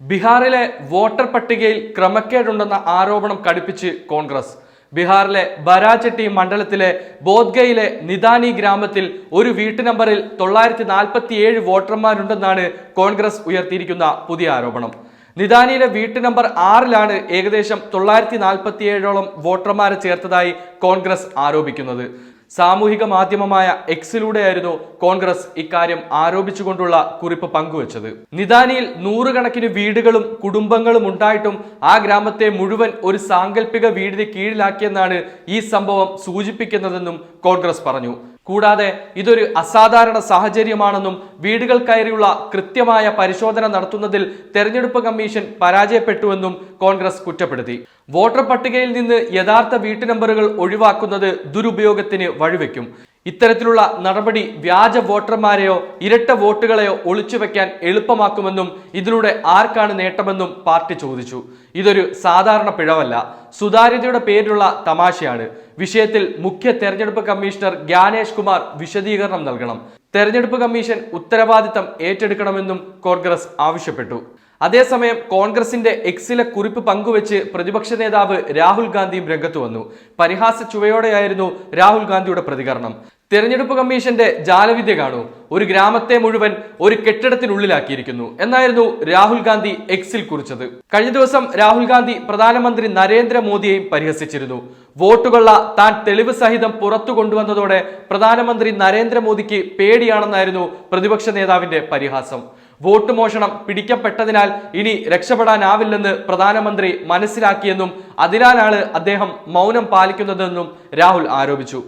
ബീഹാറിലെ വോട്ടർ പട്ടികയിൽ ക്രമക്കേടുണ്ടെന്ന ആരോപണം കടുപ്പിച്ച് കോൺഗ്രസ്. ബീഹാറിലെ ബരാചട്ടി മണ്ഡലത്തിലെ ബോധ്ഗയിലെ നിദാനി ഗ്രാമത്തിൽ ഒരു വീട്ടു നമ്പറിൽ തൊള്ളായിരത്തി നാൽപ്പത്തിയേഴ് വോട്ടർമാരുണ്ടെന്നാണ് കോൺഗ്രസ് ഉയർത്തിയിരിക്കുന്ന പുതിയ ആരോപണം. നിദാനിയിലെ വീട്ടു നമ്പർ ആറിലാണ് ഏകദേശം തൊള്ളായിരത്തി നാൽപ്പത്തിയേഴോളം വോട്ടർമാരെ ചേർത്തതായി കോൺഗ്രസ് ആരോപിക്കുന്നത്. സാമൂഹിക മാധ്യമമായ എക്സിലൂടെയായിരുന്നു കോൺഗ്രസ് ഇക്കാര്യം ആരോപിച്ചുകൊണ്ടുള്ള കുറിപ്പ് പങ്കുവച്ചത്. നിദാനിയിൽ നൂറുകണക്കിന് വീടുകളും കുടുംബങ്ങളും ഉണ്ടായിട്ടും ആ ഗ്രാമത്തെ മുഴുവൻ ഒരു സാങ്കല്പിക വീടിന് കീഴിലാക്കിയെന്നാണ് ഈ സംഭവം സൂചിപ്പിക്കുന്നതെന്നും കോൺഗ്രസ് പറഞ്ഞു. കൂടാതെ ഇതൊരു അസാധാരണ സാഹചര്യമാണെന്നും വീടുകൾ കയറിയുള്ള കൃത്യമായ പരിശോധന നടത്തുന്നതിൽ തെരഞ്ഞെടുപ്പ് കമ്മീഷൻ പരാജയപ്പെട്ടുവെന്നും കോൺഗ്രസ് കുറ്റപ്പെടുത്തി. വോട്ടർ പട്ടികയിൽ നിന്ന് യഥാർത്ഥ വീട്ടു നമ്പറുകൾ ഒഴിവാക്കുന്നത് ദുരുപയോഗത്തിന് വഴിവെക്കും. ഇത്തരത്തിലുള്ള നടപടി വ്യാജ വോട്ടർമാരെയോ ഇരട്ട വോട്ടുകളെയോ ഒളിച്ചുവെക്കാൻ എളുപ്പമാക്കുമെന്നും ഇതിലൂടെ ആർക്കാണ് നേട്ടമെന്നും പാർട്ടി ചോദിച്ചു. ഇതൊരു സാധാരണ പിഴവല്ല. സുതാര്യതയുടെ പേരിലുള്ള തമാശയാണ്. വിഷയത്തിൽ മുഖ്യ തെരഞ്ഞെടുപ്പ് കമ്മീഷണർ ജ്ഞാനേഷ് കുമാർ വിശദീകരണം നൽകണം. തെരഞ്ഞെടുപ്പ് കമ്മീഷൻ ഉത്തരവാദിത്തം ഏറ്റെടുക്കണമെന്നും കോൺഗ്രസ് ആവശ്യപ്പെട്ടു. അതേസമയം കോൺഗ്രസിന്റെ എക്സിലെ കുറിപ്പ് പങ്കുവെച്ച് പ്രതിപക്ഷ നേതാവ് രാഹുൽ ഗാന്ധിയും രംഗത്തു വന്നു. പരിഹാസ ചുവയോടെയായിരുന്നു രാഹുൽ ഗാന്ധിയുടെ പ്രതികരണം. തെരഞ്ഞെടുപ്പ് കമ്മീഷന്റെ ജാലവിദ്യ കാണൂ. ഒരു ഗ്രാമത്തെ മുഴുവൻ ഒരു കെട്ടിടത്തിനുള്ളിലാക്കിയിരിക്കുന്നു. എന്നായിരുന്നു രാഹുൽ ഗാന്ധി എക്സിൽ കുറിച്ചത്. കഴിഞ്ഞ ദിവസം രാഹുൽ ഗാന്ധി പ്രധാനമന്ത്രി നരേന്ദ്രമോദിയെയും പരിഹസിച്ചിരുന്നു. വോട്ടുകൊള്ള താൻ തെളിവ് സഹിതം പുറത്തു കൊണ്ടുവന്നതോടെ പ്രധാനമന്ത്രി നരേന്ദ്രമോദിക്ക് പേടിയാണെന്നായിരുന്നു പ്രതിപക്ഷ നേതാവിന്റെ പരിഹാസം. വോട്ട് മോഷണം പിടിക്കപ്പെട്ടതിനാൽ ഇനി രക്ഷപ്പെടാനാവില്ലെന്ന് പ്രധാനമന്ത്രി മനസ്സിലാക്കിയെന്നും അതിനാലാണ് അദ്ദേഹം മൗനം പാലിക്കുന്നതെന്നും രാഹുൽ ആരോപിച്ചു.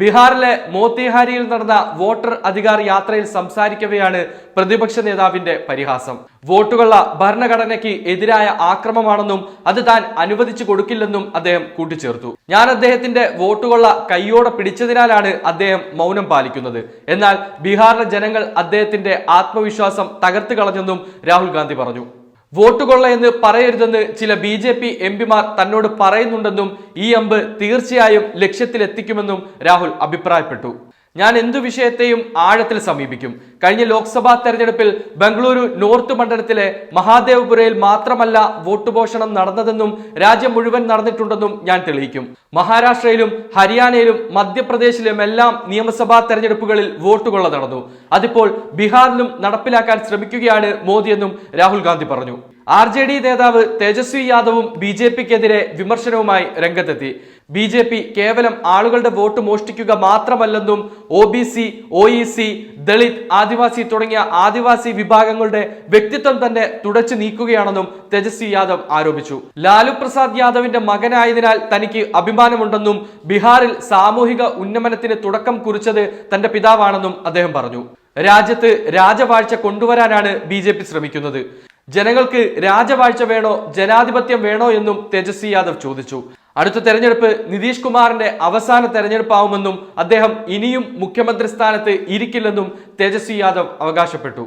ബീഹാറിലെ മോത്തിഹാരിയിൽ നടന്ന വോട്ടർ അധികാർ യാത്രയിൽ സംസാരിക്കവെയാണ് പ്രതിപക്ഷ നേതാവിന്റെ പരിഹാസം. വോട്ടുകളുള്ള ഭരണഘടനയ്ക്ക് എതിരായ ആക്രമമാണെന്നും അത് താൻ അനുവദിച്ചു കൊടുക്കില്ലെന്നും അദ്ദേഹം കൂട്ടിച്ചേർത്തു. ഞാൻ അദ്ദേഹത്തിന്റെ വോട്ടുകളുള്ള കൈയോടെ പിടിച്ചതിനാലാണ് അദ്ദേഹം മൗനം പാലിക്കുന്നത്. എന്നാൽ ബീഹാറിലെ ജനങ്ങൾ അദ്ദേഹത്തിന്റെ ആത്മവിശ്വാസം തകർത്ത് കളഞ്ഞെന്നും രാഹുൽ ഗാന്ധി പറഞ്ഞു. വോട്ടുകൊള്ള കൊള്ളയെന്ന് പറയരുതെന്ന് ചില ബി ജെ പി എം പിമാർ തന്നോട് പറയുന്നുണ്ടെന്നും ഈ അമ്പ് തീർച്ചയായും ലക്ഷ്യത്തിലെത്തിക്കുമെന്നും രാഹുൽ അഭിപ്രായപ്പെട്ടു. ഞാൻ എന്തു വിഷയത്തെയും ആഴത്തിൽ സമീപിക്കും. കഴിഞ്ഞ ലോക്സഭാ തെരഞ്ഞെടുപ്പിൽ ബംഗളൂരു നോർത്ത് മണ്ഡലത്തിലെ മഹാദേവപുരയിൽ മാത്രമല്ല വോട്ട് പോഷണം നടന്നതെന്നും രാജ്യം മുഴുവൻ നടന്നിട്ടുണ്ടെന്നും ഞാൻ തെളിയിക്കും. മഹാരാഷ്ട്രയിലും ഹരിയാനയിലും മധ്യപ്രദേശിലും എല്ലാം നിയമസഭാ തെരഞ്ഞെടുപ്പുകളിൽ വോട്ടുകൊള്ള നടന്നു. അതിപ്പോൾ ബീഹാറിലും നടപ്പിലാക്കാൻ ശ്രമിക്കുകയാണ് മോദിയെന്നും രാഹുൽ ഗാന്ധി പറഞ്ഞു. ആർ ജെ ഡി നേതാവ് തേജസ്വി യാദവും ബി ജെ പിക്കെതിരെ വിമർശനവുമായി രംഗത്തെത്തി. ബി ജെ പി കേവലം ആളുകളുടെ വോട്ട് മോഷ്ടിക്കുക മാത്രമല്ലെന്നും O B C O E C Dalit Adivasi തുടങ്ങിയ ആദിവാസി വിഭാഗങ്ങളുടെ വ്യക്തിത്വം തന്നെ തുടച്ചു നീക്കുകയാണെന്നും തേജസ്വി യാദവ് ആരോപിച്ചു. ലാലു പ്രസാദ് യാദവിന്റെ മകനായതിനാൽ തനിക്ക് അഭിമാനമുണ്ടെന്നും ബീഹാറിൽ സാമൂഹിക ഉന്നമനത്തിന് തുടക്കം കുറിച്ചത് തന്റെ പിതാവാണെന്നും അദ്ദേഹം പറഞ്ഞു. രാജ്യത്ത് രാജവാഴ്ച കൊണ്ടുവരാനാണ് ബി ജെ പി ശ്രമിക്കുന്നത്. ജനങ്ങൾക്ക് രാജവാഴ്ച വേണോ ജനാധിപത്യം വേണോ എന്നും തേജസ്വി യാദവ് ചോദിച്ചു. അടുത്ത തെരഞ്ഞെടുപ്പ് നിതീഷ് കുമാറിന്റെ അവസാന തെരഞ്ഞെടുപ്പാവുമെന്നും അദ്ദേഹം ഇനിയും മുഖ്യമന്ത്രി സ്ഥാനത്ത് ഇരിക്കില്ലെന്നും തേജസ്വി യാദവ് അവകാശപ്പെട്ടു.